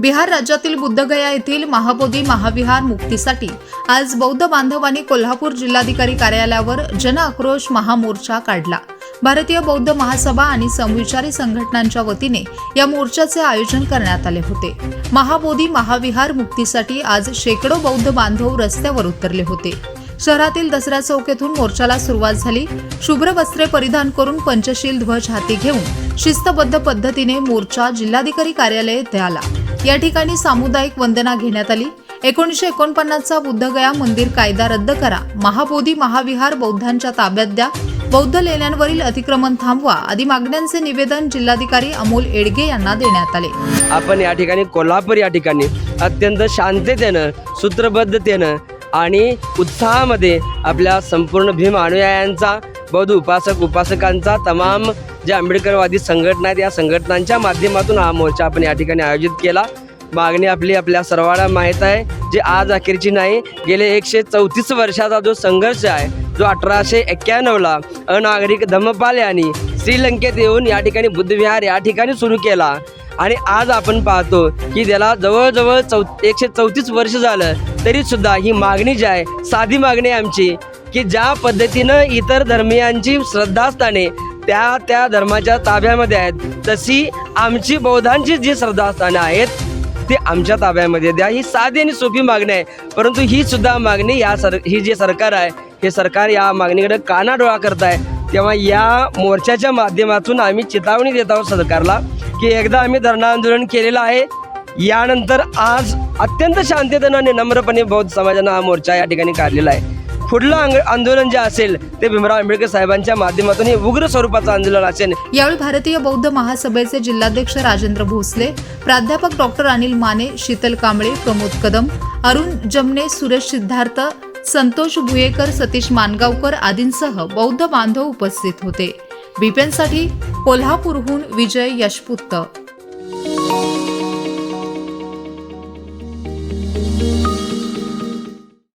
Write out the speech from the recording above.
बिहार राज्यातील बुद्धगया येथील महाबोधी महाविहार मुक्तीसाठी आज बौद्ध बांधवांनी कोल्हापूर जिल्हाधिकारी कार्यालयावर जन आक्रोश महामोर्चा काढला. भारतीय बौद्ध महासभा आणि समविचारी संघटनांच्या वतीने या मोर्चाचे आयोजन करण्यात आले होते. महाबोधी महाविहार मुक्तीसाठी आज शेकडो बौद्ध बांधव रस्त्यावर उतरले होते. शहरातील दसरा चौक येथून मोर्चाला सुरुवात झाली. शुभ्र वस्त्रे परिधान करून पंचशील ध्वज हाती घेऊन शिस्तबद्ध पद्धतीने मोर्चा जिल्हाधिकारी कार्यालय येथे आला. या ठिकाणी सामुदायिक वंदना घेण्यात आली. एकोणीसशे एकोणपन्नासचा बुद्धगया मंदिर कायदा रद्द करा. महाबोधी महाविहार बौद्धांच्या ताब्यात द्या. बौद्ध लेण्यांवरील अतिक्रमण थांबवा. आदी मागण्यांचे निवेदन जिल्हाधिकारी अमोल एडगे यांना देण्यात आले. आपण या ठिकाणी कोल्हापूर या ठिकाणी अत्यंत शांततेनं सूत्रबद्धतेनं आणि उत्साहामध्ये आपल्या संपूर्ण भीम अनुयायांचा बौद्ध उपासक उपासकांचा तमाम जे आंबेडकरवादी संघटना आहेत या संघटनांच्या माध्यमातून हा मोर्चा आपण या ठिकाणी आयोजित केला. मागणी आपली आपल्या सर्वांना माहीत आहे जी आज अखेरची नाही गेले एकशे चौतीस वर्षाचा जो संघर्ष आहे जो अठराशे एक्क्याण्णवला अनागरिक धम्मपाल यांनी श्रीलंकेत येऊन या ठिकाणी बुद्धविहार या ठिकाणी सुरू केला. आणि आज आपण पाहतो की त्याला जवळजवळ चौ एकशे चौतीस वर्ष झालं तरीसुद्धा ही मागणी जी आहे साधी मागणी आमची. की ज्या पद्धतीनं इतर धर्मियांची श्रद्धास्थाने त्या त्या धर्माच्या ताब्यामध्ये आहेत तशी आमची बौद्धांची जी श्रद्धास्थाने आहेत ते आमच्या ताब्यामध्ये द्या. ही साधी आणि सोपी मागणी आहे. परंतु ही सुद्धा मागणी या सर ही जे सरकार आहे हे सरकार या मागणीकडे कानाडोळा करत आहे तेव्हा या मोर्चाच्या माध्यमातून आम्ही चेतावणी देत आहोत सरकारला की एकदा आम्ही धरणं आंदोलन केलेलं आहे यानंतर आज अत्यंत शांततेनं आणि नम्रपणे बौद्ध समाजानं हा मोर्चा या ठिकाणी काढलेला आहे. पुढलं आंदोलन जे असेल ते भीमराव आंबेडकर साहेबांच्या माध्यमातून हे उग्र स्वरूपाचं आंदोलन असेल. यावेळी भारतीय बौद्ध महासभेचे जिल्हाध्यक्ष राजेंद्र भोसले प्राध्यापक डॉक्टर अनिल माने शीतल कांबळे प्रमोद कदम अरुण जमने सुरेश सिद्धार्थ संतोष भुयेकर सतीश मानगावकर आदींसह बौद्ध बांधव उपस्थित होते. बीपीएनसाठी कोल्हापूरहून विजय यशपुत्त.